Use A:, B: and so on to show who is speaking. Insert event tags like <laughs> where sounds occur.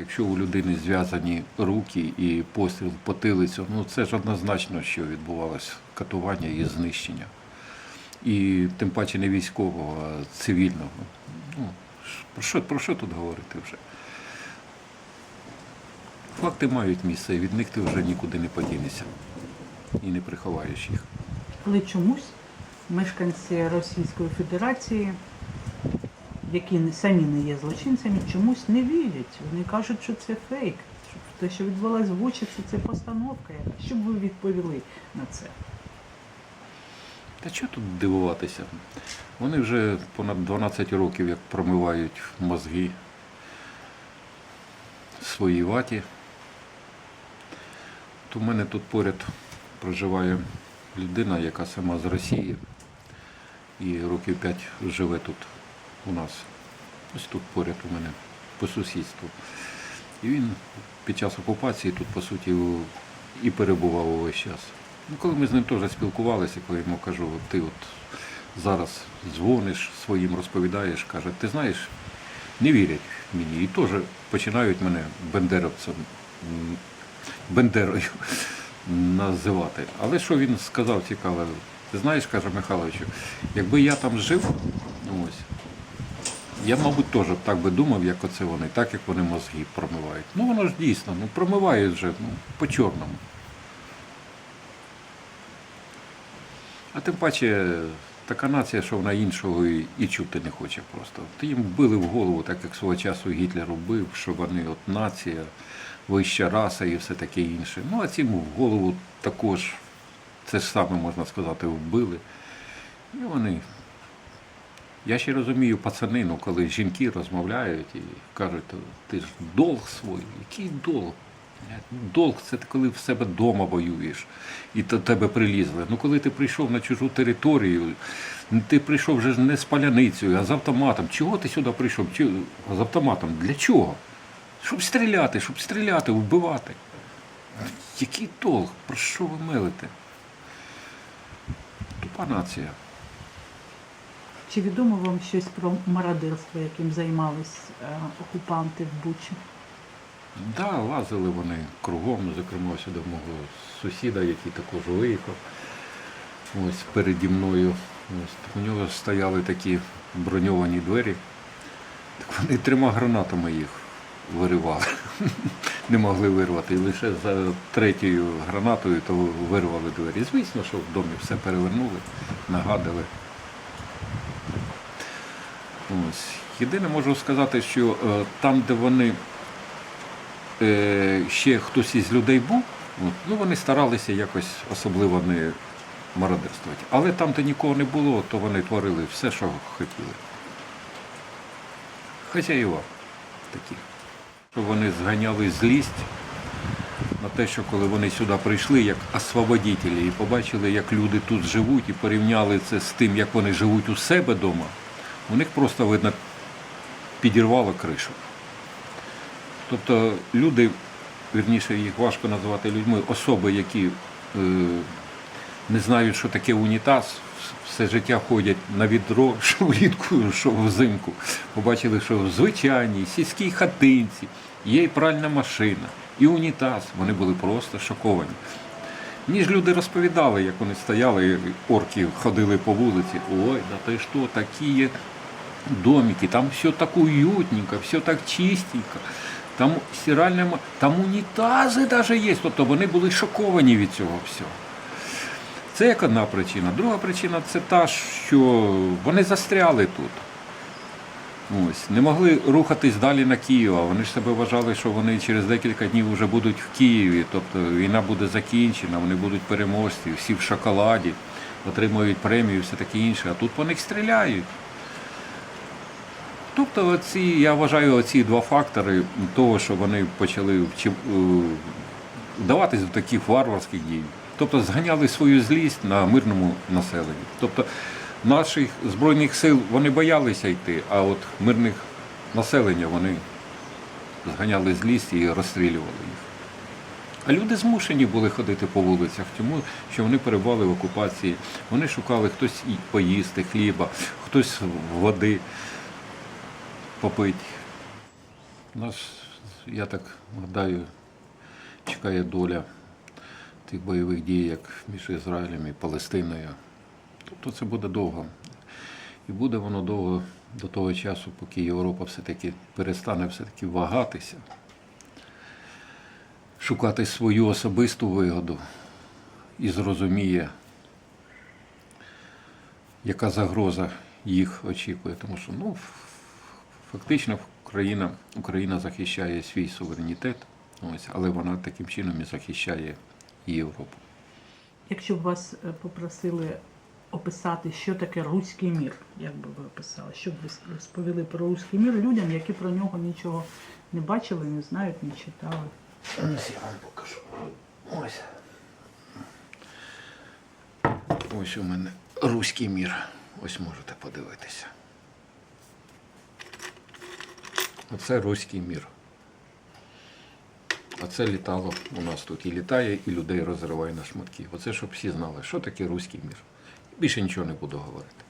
A: Якщо у людини зв'язані руки і постріл потилицю, ну це ж однозначно, що відбувалося катування і знищення. І тим паче не військового, а цивільного. Ну, про що, про що тут говорити вже? Факти мають місце, і від них ти вже нікуди не подінешся і не приховаєш їх.
B: Але чомусь мешканці Російської Федерації, які самі не є злочинцями, чомусь не вірять. Вони кажуть, що це фейк. що Те, що відбулося в Бучі, це, це постановка. яка. Що б ви відповіли на це?
A: Та чого тут дивуватися? Вони вже понад 12 років як промивають мозги своїй ваті. То в мене тут поряд проживає людина, яка сама з Росії і років 5 живе тут у нас. Ось тут поряд у мене по сусідству. І він під час окупації тут, по суті, і перебував увесь час. Ну, коли ми з ним теж спілкувалися, коли йому кажу, от ти от зараз дзвониш своїм, розповідаєш, каже, ти знаєш, не вірять мені. І теж починають мене бендеровцем, бендерою <laughs> називати. Але що він сказав цікаве? Ти знаєш, каже Михайловичу, якби я там жив, ось, я, мабуть, теж так би думав, як оце вони, так як вони мозги промивають. Ну воно ж дійсно, ну промивають вже ну, по-чорному. А тим паче така нація, що вона іншого і, і чути не хоче просто. Ти їм били в голову, так як свого часу Гітлер робив, що вони от нація, вища раса і все таке інше. Ну а цим в голову також це ж саме можна сказати, вбили. І вони. Я ще розумію пацани, ну коли жінки розмовляють і кажуть, ти ж долг свій, який долг? Долг це коли в себе вдома воюєш і до тебе прилізли. Ну коли ти прийшов на чужу територію, ти прийшов вже не з паляницею, а з автоматом. Чого ти сюди прийшов? З автоматом? Для чого? Щоб стріляти, щоб стріляти, вбивати. Який долг? Про що ви милите? Тупа нація.
B: Чи відомо вам щось про мародерство, яким займались е, окупанти в Бучі?
A: Да, лазили вони кругом, зокрема до мого сусіда, який також виїхав. Ось переді мною. Ось, у нього стояли такі броньовані двері. Так вони трьома гранатами їх виривали. <laughs> Не могли вирвати. І лише за третьою гранатою то вирвали двері. Звісно, що в домі все перевернули, нагадали. Ось. Єдине можу сказати, що е, там, де вони е, ще хтось із людей був, от, ну вони старалися якось особливо не мародерствувати. Але там, де нікого не було, то вони творили все, що хотіли. Хазяїва такі. Що вони зганяли злість на те, що коли вони сюди прийшли як освободителі і побачили, як люди тут живуть, і порівняли це з тим, як вони живуть у себе вдома, у них просто видно підірвало кришу. Тобто люди, вірніше, їх важко називати людьми, особи, які е, не знають, що таке унітаз, все життя ходять на відро, <laughs> що влітку, що взимку. Побачили, що в звичайній сільській хатинці є і пральна машина, і унітаз. Вони були просто шоковані. Мені ж люди розповідали, як вони стояли, орки ходили по вулиці. Ой, да ти що, такі є домики, там все так уютненько, все так чистенько. Там стиральна, там унітази навіть є. Тобто вони були шоковані від цього всього. Це як одна причина. Друга причина це та, що вони застряли тут. Ось, не могли рухатись далі на Київ, а вони ж себе вважали, що вони через декілька днів вже будуть в Києві, тобто війна буде закінчена, вони будуть переможці, всі в шоколаді, отримують премію, все таке інше, а тут по них стріляють. Тобто, оці, я вважаю, оці два фактори того, що вони почали е, вдаватись до таких варварських дій. Тобто зганяли свою злість на мирному населенні. Тобто наших збройних сил вони боялися йти, а от мирних населення вони зганяли злість і розстрілювали їх. А люди змушені були ходити по вулицях, тому що вони перебували в окупації. Вони шукали хтось поїсти хліба, хтось води попити. Наш я так гадаю, чекає доля тих бойових дій, як між Ізраїлем і Палестиною. Тобто це буде довго. І буде воно довго до того часу, поки Європа все-таки перестане все-таки вагатися, шукати свою особисту вигоду і зрозуміє, яка загроза їх очікує. Тому що ну, фактично Україна, Україна захищає свій суверенітет, ось, але вона таким чином і захищає і Європу.
B: Якщо б вас е, попросили описати, що таке руський мір, як би ви описали, що б ви розповіли про руський мір людям, які про нього нічого не бачили, не знають, не читали.
A: Ось я вам покажу. Ось. Ось у мене руський мір. Ось можете подивитися. Оце руський мір. А це літало у нас тут і літає, і людей розриває на шматки. Оце щоб всі знали, що таке руський мір. Більше нічого не буду говорити.